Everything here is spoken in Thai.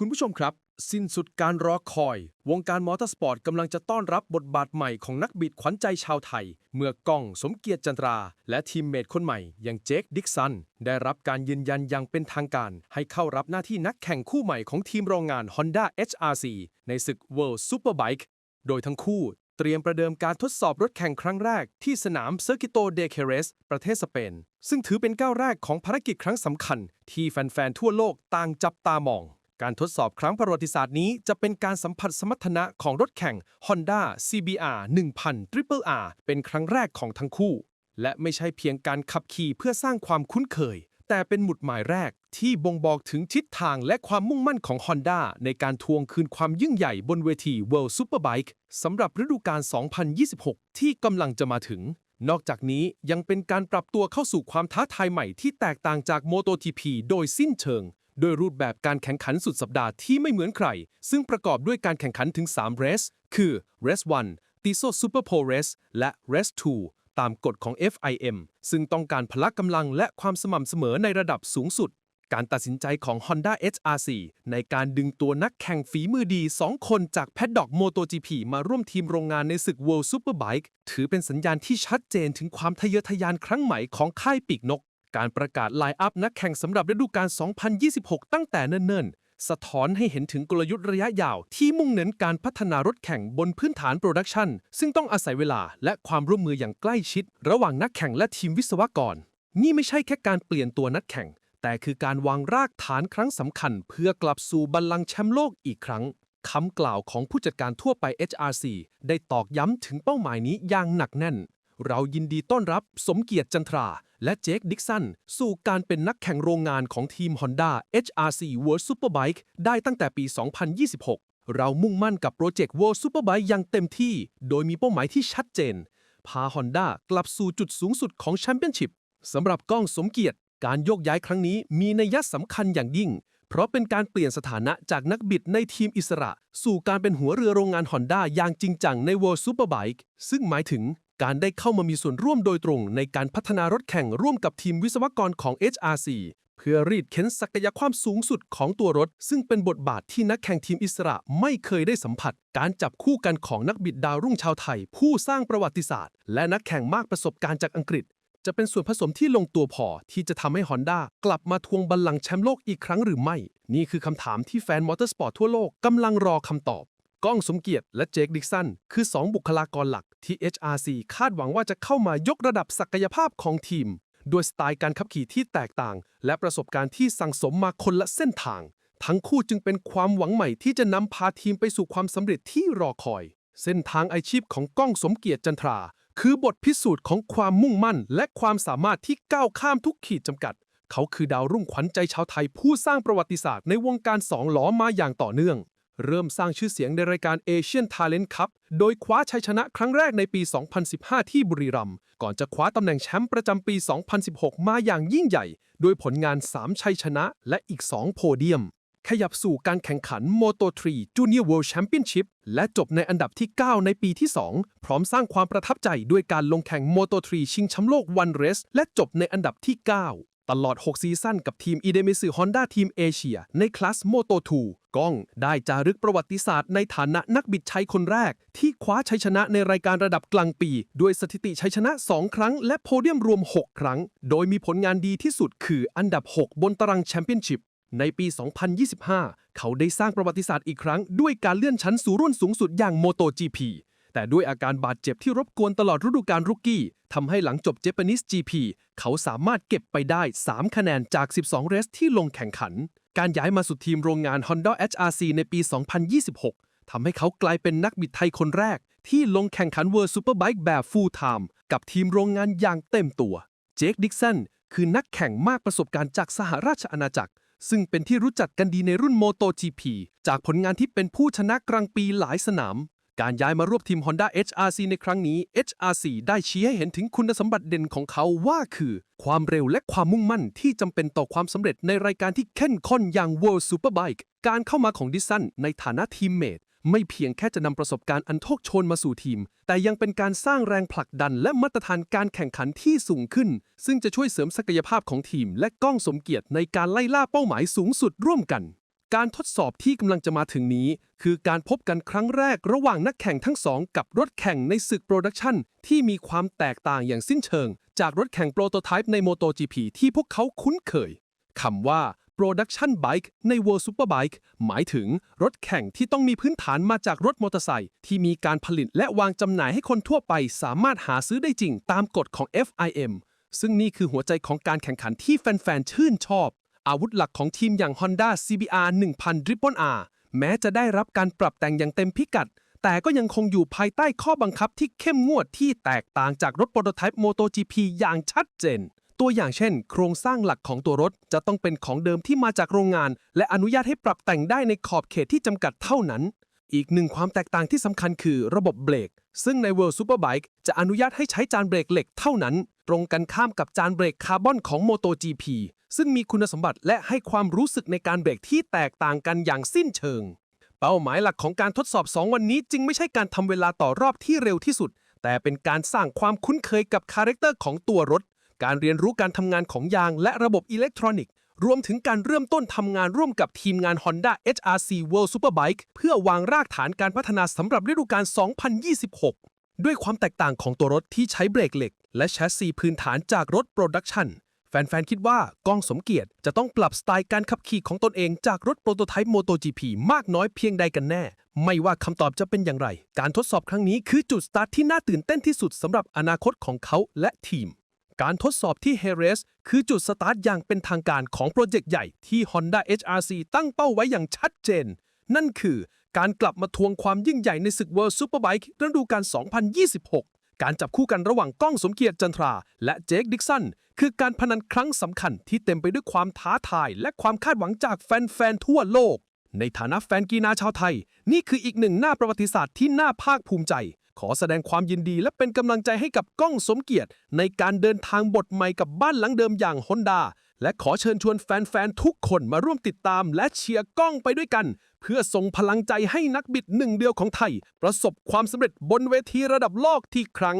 คุณผู้ชมครับ สิ้นสุดการรอคอย วงการมอเตอร์สปอร์ตกำลังจะต้อนรับบทบาทใหม่ของนักบิดขวัญใจชาวไทย เมื่อก้องสมเกียรติจันทรา และทีมเมทคนใหม่ อย่างเจคดิกสัน ได้รับการยืนยันอย่างเป็นทางการ ให้เข้ารับหน้าที่นักแข่งคู่ใหม่ของทีมโรงงาน Honda HRC ในศึก World Superbike โดยทั้งคู่เตรียมประเดิมการทดสอบรถแข่งครั้งแรกที่สนามเซอร์กิโตเดเคเรส ประเทศสเปน ซึ่งถือเป็นก้าวแรกของภารกิจครั้งสำคัญ ที่แฟนๆทั่วโลกต่างจับตามอง การทดสอบครั้งประวัติศาสตร์นี้จะเป็นการสัมผัสสมรรถนะของรถแข่ง Honda CBR 1000 Triple R เป็นครั้งแรกของทั้งคู่ และไม่ใช่เพียงการขับขี่เพื่อสร้างความคุ้นเคย แต่เป็นหมุดหมายแรกที่บ่งบอกถึงทิศทางและความมุ่งมั่นของ Honda ในการทวงคืนความยิ่งใหญ่บนเวที World Superbike สำหรับฤดูกาล 2026 ที่กำลังจะมาถึง นอกจากนี้ยังเป็นการปรับตัวเข้าสู่ความท้าทายใหม่ที่แตกต่างจาก MotoGP โดยสิ้นเชิง โดยรูปแบบการแข่งขันสุดสัปดาห์ที่ไม่เหมือนใคร ซึ่งประกอบด้วยการแข่งขันถึง 3 Race คือ Race 1 Tiso Super Pro Race และ Race 2 ตามกฎของ FIM ซึ่งต้องการพละกำลังและความสม่ำเสมอในระดับสูงสุด การตัดสินใจของ Honda HRC ในการดึงตัวนักแข่งฝีมือดี 2 คนจากแพดด็อก MotoGP มาร่วมทีมโรงงานในศึก World Superbike ถือเป็นสัญญาณที่ชัดเจนถึงความทะเยอทะยานครั้งใหม่ของค่ายปีกนก การประกาศไลน์อัพนักแข่งสำหรับฤดูกาล 2026 ตั้งแต่เนิ่นๆ สะท้อนให้เห็นถึงกลยุทธ์ระยะยาวที่มุ่งเน้นการพัฒนารถแข่งบนพื้นฐานโปรดักชันซึ่งต้องอาศัยเวลาและความร่วมมืออย่างใกล้ชิด ระหว่างนักแข่งและทีมวิศวกร นี่ไม่ใช่แค่การเปลี่ยนตัวนักแข่ง แต่คือการวางรากฐานครั้งสำคัญ เพื่อกลับสู่บัลลังก์แชมป์โลกอีกครั้งคำกล่าวของผู้จัดการทั่วไป HRC ได้ตอกย้ำถึงเป้าหมายนี้อย่างหนักแน่น เรายินดีต้อนรับสมเกียรติจันทรา และเจคดิกสันสู่การเป็นนักแข่งโรงงานของทีม Honda HRC World Superbike ได้ตั้งแต่ปี 2026 เรามุ่งมั่นกับโปรเจกต์ World Superbike อย่างเต็มที่ โดยมีเป้าหมายที่ชัดเจน พา Honda กลับสู่จุดสูงสุดของแชมเปี้ยนชิพสำหรับก้องสมเกียรติ การโยกย้ายครั้งนี้มีนัยสำคัญอย่างยิ่ง เพราะเป็นการเปลี่ยนสถานะจากนักบิดในทีมอิสระ สู่การเป็นหัวเรือโรงงาน Honda อย่างจริงจังใน World Superbike ซึ่งหมายถึง การได้เข้ามามีส่วนร่วมโดยตรงในการพัฒนารถแข่งร่วมกับทีมวิศวกรของ HRC เพื่อรีดเค้นศักยภาพสูงสุดของตัวรถ ซึ่งเป็นบทบาทที่นักแข่งทีมอิสระไม่เคยได้สัมผัส การจับคู่กันของนักบิดดาวรุ่งชาวไทย ผู้สร้างประวัติศาสตร์ และนักแข่งมากประสบการณ์จากอังกฤษ จะเป็นส่วนผสมที่ลงตัวพอที่จะทำให้ Honda กลับมาทวงบัลลังก์แชมป์โลกอีกครั้งหรือไม่ นี่คือคำถามที่แฟนมอเตอร์สปอร์ตทั่วโลกกำลังรอคำตอบ ก้องสมเกียรติและเจคดิกสัน คือ 2 บุคลากรหลักที่ HRC คาดหวังว่าจะเข้ามายกระดับศักยภาพของทีม ด้วยสไตล์การขับขี่ที่แตกต่าง และประสบการณ์ที่สั่งสมมาคนละเส้นทาง ทั้งคู่จึงเป็นความหวังใหม่ที่จะนำพาทีมไปสู่ความสำเร็จที่รอคอย เส้นทางอาชีพของก้องสมเกียรติจันทรา คือบทพิสูจน์ของความมุ่งมั่น และความสามารถที่ก้าวข้ามทุกขีดจำกัด เขาคือดาวรุ่งขวัญใจชาวไทยผู้สร้างประวัติศาสตร์ในวงการสองล้อมาอย่างต่อเนื่อง เริ่มสร้างชื่อเสียงในรายการ Asian Talent Cup โดยคว้าชัยชนะครั้งแรกในปี 2015 ที่บุรีรัมย์ก่อนจะคว้าตำแหน่งแชมป์ประจำปี 2016 มาอย่างยิ่งใหญ่โดยผลงาน 3 ชัยชนะและอีก 2 โพเดียม ขยับสู่การแข่งขัน Moto3 Junior World Championship และจบในอันดับที่ 9 ในปีที่ 2 พร้อมสร้างความประทับใจด้วยการลงแข่ง Moto3 ชิงแชมป์โลก One Race และจบในอันดับที่ 9 ตลอด 6 ซีซั่นกับทีม i d e m i s u Honda Team Asia ในคลาส Moto2 ก้องได้จารึกประวัติศาสตร์ในฐานะนักบิดชัยคนแรก ที่คว้าชัยชนะในรายการระดับกลางปี ด้วยสถิติชัยชนะ 2 ครั้ง และโพเดียมรวม 6 ครั้ง โดยมีผลงานดีที่สุดคืออันดับ 6 บนตารางแชมเปี้ยนชิพในปี 2025 เขาได้สร้างประวัติศาสตร์อีกครั้ง ด้วยการเลื่อนชั้นสู่รุ่นสูงสุดอย่าง MotoGP แต่ด้วยอาการบาดเจ็บที่รบกวนตลอดฤดูกาลรุกกี้ทำให้หลังจบ Japanese GP เขาสามารถเก็บไปได้ 3 คะแนนจาก 12 เรสที่ลงแข่งขัน การย้ายมาสู่ทีมโรงงาน Honda HRC ในปี 2026 ทำให้เขากลายเป็นนักบิดไทยคนแรก ที่ลงแข่งขัน World Superbike แบบ Full Time กับทีมโรงงานอย่างเต็มตัว เจคดิกสันคือนักแข่งมากประสบการณ์จากสหราชอาณาจักร ซึ่งเป็นที่รู้จักกันดีในรุ่น MotoGP จากผลงานที่เป็นผู้ชนะกลางปีหลายสนาม การย้ายมาร่วมทีม Honda HRC ในครั้งนี้ HRC ได้ชี้ให้เห็นถึงคุณสมบัติเด่นของเขาว่าคือ ความเร็วและความมุ่งมั่นที่จำเป็นต่อความสำเร็จในรายการที่เข้มข้นอย่าง World Superbike การเข้ามาของดิสันในฐานะทีมเมทไม่เพียงแค่จะนำประสบการณ์อันโชคโชนมาสู่ทีม แต่ยังเป็นการสร้างแรงผลักดันและมาตรฐานการแข่งขันที่สูงขึ้น ซึ่งจะช่วยเสริมศักยภาพของทีม และก้องสมเกียรติในการไล่ล่าเป้าหมายสูงสุดร่วมกัน การทดสอบที่กำลังจะมาถึงนี้ คือการพบกันครั้งแรกระหว่างนักแข่งทั้งสองกับรถแข่งในศึกโปรดักชันที่มีความแตกต่างอย่างสิ้นเชิง จากรถแข่งโปรโตไทป์ใน MotoGP ที่พวกเขาคุ้นเคยคำว่า Production Bike ใน World Superbike หมายถึงรถแข่งที่ต้องมีพื้นฐานมาจากรถมอเตอร์ไซค์ที่มีการผลิตและวางจำหน่ายให้คนทั่วไปสามารถหาซื้อได้จริงตามกฎของ FIM ซึ่งนี่คือหัวใจของการแข่งขันที่แฟน ๆ ชื่นชอบ อาวุธหลักของทีมอย่าง Honda CBR 1000 Triple R แม้จะได้รับการปรับแต่งอย่างเต็มพิกัด แต่ก็ยังคงอยู่ภายใต้ข้อบังคับที่เข้มงวดที่แตกต่างจากรถโปรโตไทป์ MotoGP อย่างชัดเจน ตัวอย่างเช่น โครงสร้างหลักของตัวรถจะต้องเป็นของเดิมที่มาจากโรงงาน และอนุญาตให้ปรับแต่งได้ในขอบเขตที่จำกัดเท่านั้น อีกหนึ่งความแตกต่างที่สำคัญคือระบบเบรก ซึ่งใน World Superbike จะอนุญาตให้ใช้จานเบรกเหล็กเท่านั้น ตรงกันข้ามกับจานเบรกคาร์บอนของ MotoGP ซึ่งมีคุณสมบัติและให้ความรู้สึกในการเบรกที่แตกต่างกันอย่างสิ้นเชิง เป้าหมายหลักของการทดสอบ 2 วันนี้จึงไม่ใช่การทำเวลาต่อรอบที่เร็วที่สุด แต่เป็นการสร้างความคุ้นเคยกับคาแรคเตอร์ของตัวรถ การเรียนรู้การทำงานของยางและระบบอิเล็กทรอนิกส์ รวมถึงการเริ่มต้นทำงานร่วมกับทีมงาน Honda HRC World Superbike เพื่อวางรากฐานการพัฒนาสำหรับฤดูกาล 2026 ด้วยความแตกต่างของตัวรถที่ใช้เบรกเหล็ก และแชสซีพื้นฐานจากรถโปรดักชัน ฟนๆ คิดว่ากองสมเกียรติจะต้องปรับสไตล์การขับขี่ของตนเองจากรถโปรโตไทป์ MotoGP มากน้อยเพียงใดกันแน่ ไม่ว่าคำตอบจะเป็นอย่างไร การทดสอบครั้งนี้คือจุดสตาร์ทที่น่าตื่นเต้นที่สุดสำหรับอนาคตของเขาและทีม การทดสอบที่เฮเรสคือจุดสตาร์ทอย่างเป็นทางการของโปรเจกต์ใหญ่ที่ Honda HRC ตั้งเป้าไว้อย่างชัดเจน นั่นคือการกลับมาทวงความยิ่งใหญ่ในศึก World Superbike ฤดูกาล2026 การจับคู่กันระหว่างก้องสมเกียรติจันทรา และเจคดิกสัน คือการพนันครั้งสำคัญที่เต็มไปด้วยความท้าทาย และความคาดหวังจากแฟนๆทั่วโลก ในฐานะแฟนกีฬาชาวไทย นี่คืออีกหนึ่งหน้าประวัติศาสตร์ที่น่าภาคภูมิใจ ขอแสดงความยินดีและเป็นกำลังใจให้กับก้องสมเกียรติ ในการเดินทางบทใหม่กับบ้านหลังเดิมอย่างฮอนดา และขอเชิญชวนแฟน ๆ ทุกคนมาร่วมติดตามและเชียร์ก้องไปด้วยกัน เพื่อส่งพลังใจให้นักบิดหนึ่งเดียวของไทย ประสบความสำเร็จบนเวทีระดับโลกที่ครั้ง